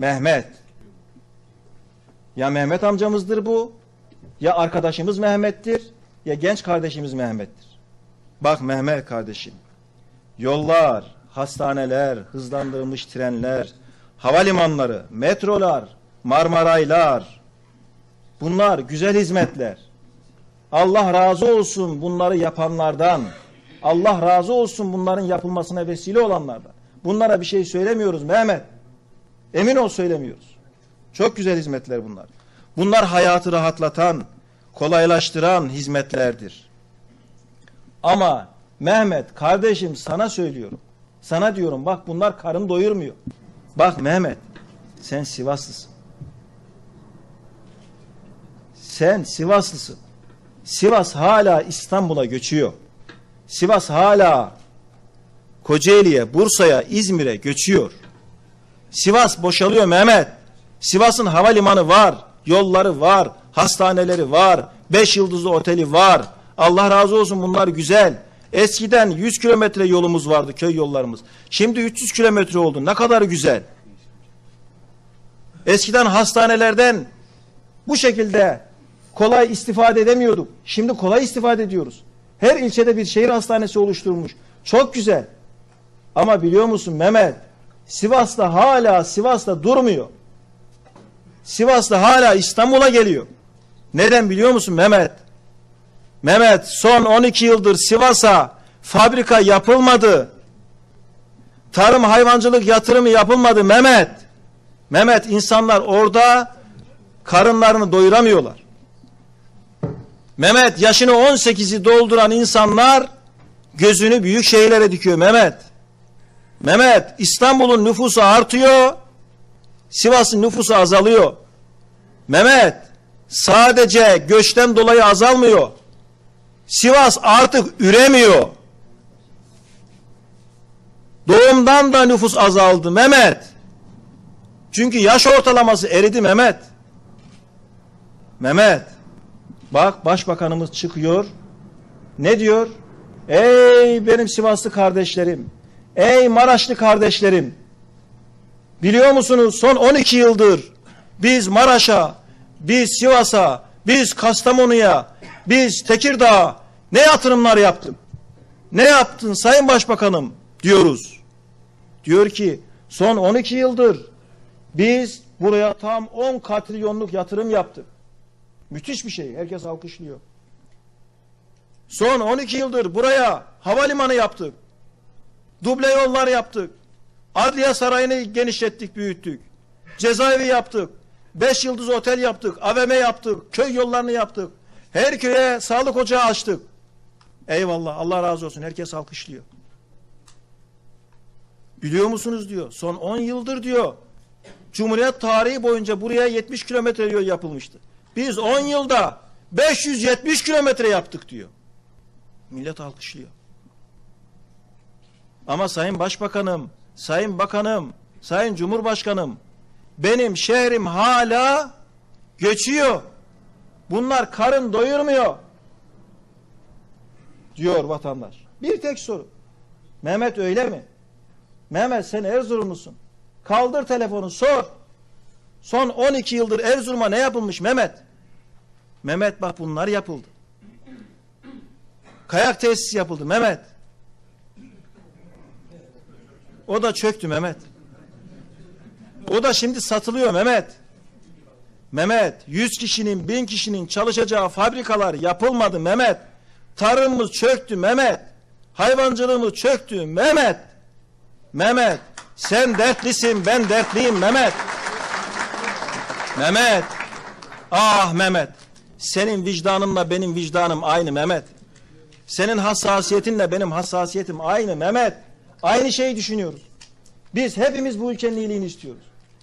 Mehmet. Ya Mehmet amcamızdır bu, ya arkadaşımız Mehmet'tir, ya genç kardeşimiz Mehmet'tir. Bak Mehmet kardeşim, yollar, hastaneler, hızlandırılmış trenler, havalimanları, metrolar, Marmaraylar, bunlar güzel hizmetler. Allah razı olsun bunları yapanlardan. Allah razı olsun bunların yapılmasına vesile olanlardan. Bunlara bir şey söylemiyoruz Mehmet. Emin ol söylemiyoruz. Çok güzel hizmetler bunlar. Bunlar hayatı rahatlatan, kolaylaştıran hizmetlerdir. Ama Mehmet kardeşim sana söylüyorum. Sana diyorum bak bunlar karın doyurmuyor. Bak Mehmet sen Sivaslısın. Sen Sivaslısın. Sivas hala İstanbul'a göçüyor. Sivas hala Kocaeli'ye, Bursa'ya, İzmir'e göçüyor. Sivas boşalıyor Mehmet. Sivas'ın havalimanı var, yolları var, hastaneleri var, beş yıldızlı oteli var. Allah razı olsun bunlar güzel. Eskiden 100 kilometre yolumuz vardı köy yollarımız. Şimdi 300 kilometre oldu. Ne kadar güzel. Eskiden hastanelerden bu şekilde kolay istifade edemiyorduk. Şimdi kolay istifade ediyoruz. Her ilçede bir şehir hastanesi oluşturmuş. Çok güzel. Ama biliyor musun Mehmet? Sivas'ta hala Sivas'ta durmuyor. Sivas'ta hala İstanbul'a geliyor. Neden biliyor musun Mehmet? Mehmet son 12 yıldır Sivas'a fabrika yapılmadı. Tarım hayvancılık yatırımı yapılmadı Mehmet. Mehmet insanlar orada karınlarını doyuramıyorlar. Mehmet yaşını 18'i dolduran insanlar gözünü büyük şehirlere dikiyor Mehmet. Mehmet İstanbul'un nüfusu artıyor. Sivas'ın nüfusu azalıyor. Mehmet sadece göçten dolayı azalmıyor. Sivas artık üremiyor. Doğumdan da nüfus azaldı Mehmet. Çünkü yaş ortalaması eridi Mehmet. Mehmet bak başbakanımız çıkıyor. Ne diyor? Ey benim Sivaslı kardeşlerim. Ey Maraşlı kardeşlerim. Biliyor musunuz son 12 yıldır biz Maraş'a, biz Sivas'a, biz Kastamonu'ya, biz Tekirdağ'a ne yatırımlar yaptık? Ne yaptın Sayın Başbakanım diyoruz. Diyor ki son 12 yıldır biz buraya tam 10 katrilyonluk yatırım yaptık. Müthiş bir şey. Herkes alkışlıyor. Son 12 yıldır buraya havalimanı yaptık. Duble yollar yaptık. Adliye sarayını genişlettik, büyüttük. Cezaevi yaptık. Beş yıldız otel yaptık. AVM yaptık. Köy yollarını yaptık. Her köye sağlık ocağı açtık. Eyvallah. Allah razı olsun. Herkes alkışlıyor. Biliyor musunuz diyor. Son 10 yıldır diyor. Cumhuriyet tarihi boyunca buraya 70 kilometre yol yapılmıştı. Biz 10 yılda 570 kilometre yaptık diyor. Millet alkışlıyor. Ama Sayın Başbakanım, Sayın Bakanım, Sayın Cumhurbaşkanım benim şehrim hala göçüyor. Bunlar karın doyurmuyor. Diyor vatandaş. Bir tek soru. Mehmet öyle mi? Mehmet sen Erzurumlusun. Kaldır telefonu sor. Son 12 yıldır Erzurum'a ne yapılmış Mehmet? Mehmet bak bunlar yapıldı. Kayak tesisi yapıldı Mehmet. O da çöktü Mehmet. O da şimdi satılıyor Mehmet. Mehmet 100 kişinin 1000 kişinin çalışacağı fabrikalar yapılmadı Mehmet. Tarımımız çöktü Mehmet. Hayvancılığımız çöktü Mehmet. Mehmet sen dertlisin ben dertliyim Mehmet. Mehmet. Ah Mehmet. Senin vicdanınla benim vicdanım aynı Mehmet. Senin hassasiyetinle benim hassasiyetim aynı Mehmet. Aynı şeyi düşünüyoruz. Biz hepimiz bu ülkenin iyiliğini istiyoruz.